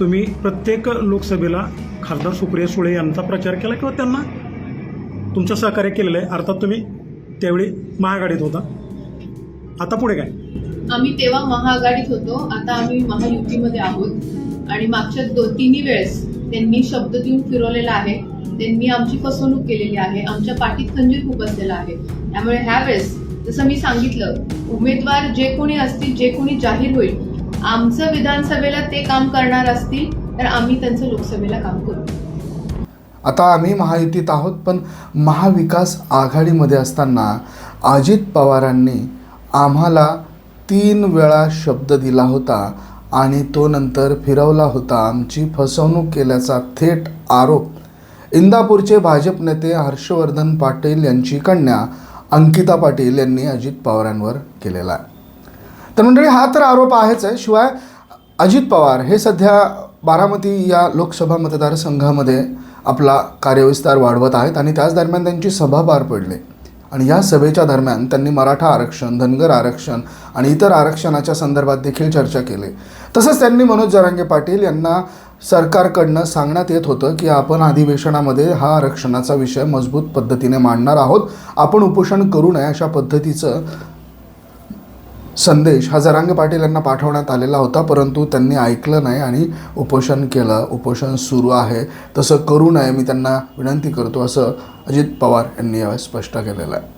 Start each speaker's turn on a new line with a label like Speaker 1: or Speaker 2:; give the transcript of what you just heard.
Speaker 1: तुम्ही प्रत्येक लोकसभेला खासदार सुप्रिया सुळे यांचा प्रचार केला किंवा त्यांना तुमचं सहकार्य केलेलं आहे? अर्थात तुम्ही त्यावेळी महाआघाडीत होता. आता पुढे काय?
Speaker 2: आम्ही तेव्हा महाआघाडीत होतो. आता आम्ही महायुतीमध्ये आहोत. आणि मागच्या दोन तिन्ही वेळेस त्यांनी शब्द देऊन फिरवलेला आहे. त्यांनी आमची फसवणूक केलेली आहे. आमच्या पाठीत खंजीर खुपसलेला आहे. त्यामुळे ह्या वेळेस जसं मी सांगितलं उमेदवार जे कोणी असतील जे कोणी जाहीर होईल आमचं विधानसभेला ते काम करणार असतील तर आम्ही त्यांचं लोकसभेला काम करू.
Speaker 3: आता आम्ही महायुतीत आहोत पण महाविकास आघाडीमध्ये असताना अजित पवारांनी आम्हाला तीन वेळा शब्द दिला होता आणि तो नंतर फिरवला होता आमची फसवणूक केल्याचा थेट आरोप. इंदापूरचे भाजप नेते हर्षवर्धन पाटील यांची कन्या अंकिता पाटील यांनी अजित पवारांवर केलेला आहे. तर मंडळी हा तर आरोप आहेच आहे. शिवाय अजित पवार हे सध्या बारामती या लोकसभा मतदारसंघामध्ये आपला कार्यविस्तार वाढवत आहेत आणि त्याच दरम्यान त्यांची सभा पार पडली. आणि या सभेच्या दरम्यान त्यांनी मराठा आरक्षण धनगर आरक्षण आणि इतर आरक्षणाच्या संदर्भात देखील चर्चा केली. तसंच त्यांनी मनोज जरांगे पाटील यांना सरकारकडनं सांगण्यात येत होतं की आपण अधिवेशनामध्ये हा आरक्षणाचा विषय मजबूत पद्धतीने मांडणार आहोत. आपण उपोषण करू नये अशा पद्धतीचं संदेश हा जरांगे पाटील यांना पाठवण्यात आलेला होता परंतु त्यांनी ऐकलं नाही आणि उपोषण केलं. उपोषण सुरू आहे. तसं करू नये मी त्यांना विनंती करतो असं अजित पवार यांनी यावेळेस स्पष्ट केलेलं आहे.